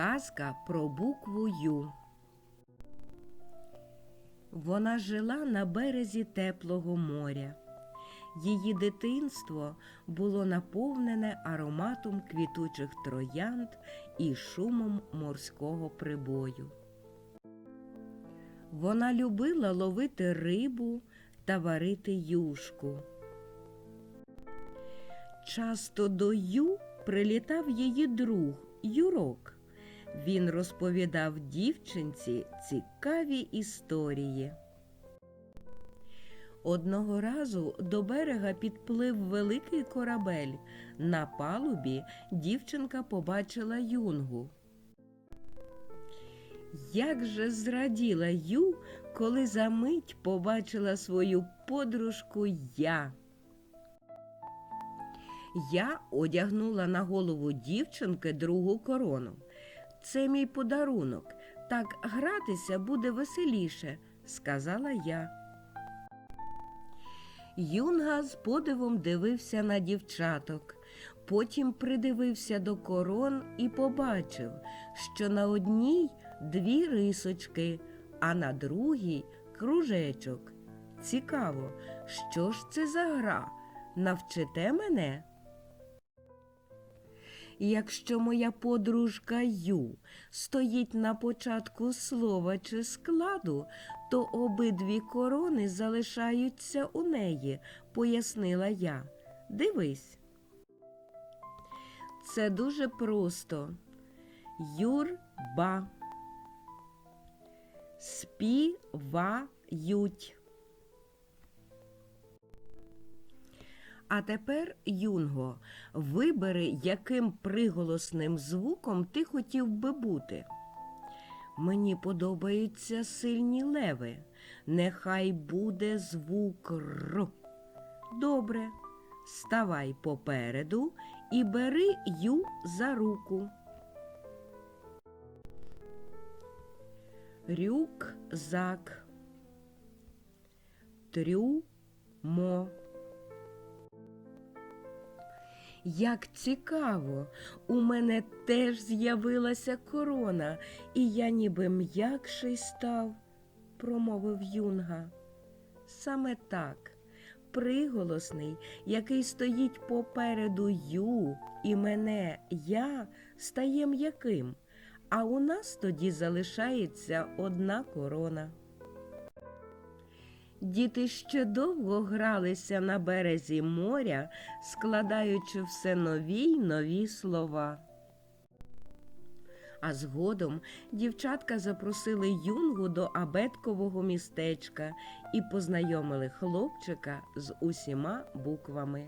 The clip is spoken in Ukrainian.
Казка про букву Ю. Вона жила на березі теплого моря. Її дитинство було наповнене ароматом квітучих троянд і шумом морського прибою. Вона любила ловити рибу та варити юшку. Часто до Ю прилітав її друг Юрок. Він розповідав дівчинці цікаві історії. Одного разу до берега підплив великий корабель. На палубі дівчинка побачила юнгу. Як же зраділа Ю, коли за мить побачила свою подружку я. Я одягнула на голову дівчинки другу корону. Це мій подарунок. Так гратися буде веселіше, сказала я. Юнга з подивом дивився на дівчаток, потім придивився до корон і побачив, що на одній дві рисочки, а на другій кружечок. Цікаво, що ж це за гра? Навчите мене? Якщо моя подружка Ю стоїть на початку слова чи складу, то обидві корони залишаються у неї, пояснила я. Дивись. Це дуже просто. Юрба. Співають. А тепер, Юнго, вибери, яким приголосним звуком ти хотів би бути. Мені подобаються сильні леви. Нехай буде звук Р. Добре. Ставай попереду і бери ю за руку. Рюкзак. Трюмо. Як цікаво, у мене теж з'явилася корона, і я ніби м'якший став, промовив юнга. Саме так, приголосний, який стоїть попереду ю і мене я, стає м'яким, а у нас тоді залишається одна корона. Діти ще довго гралися на березі моря, складаючи все нові й нові слова. А згодом дівчатка запросили юнгу до абеткового містечка і познайомили хлопчика з усіма буквами.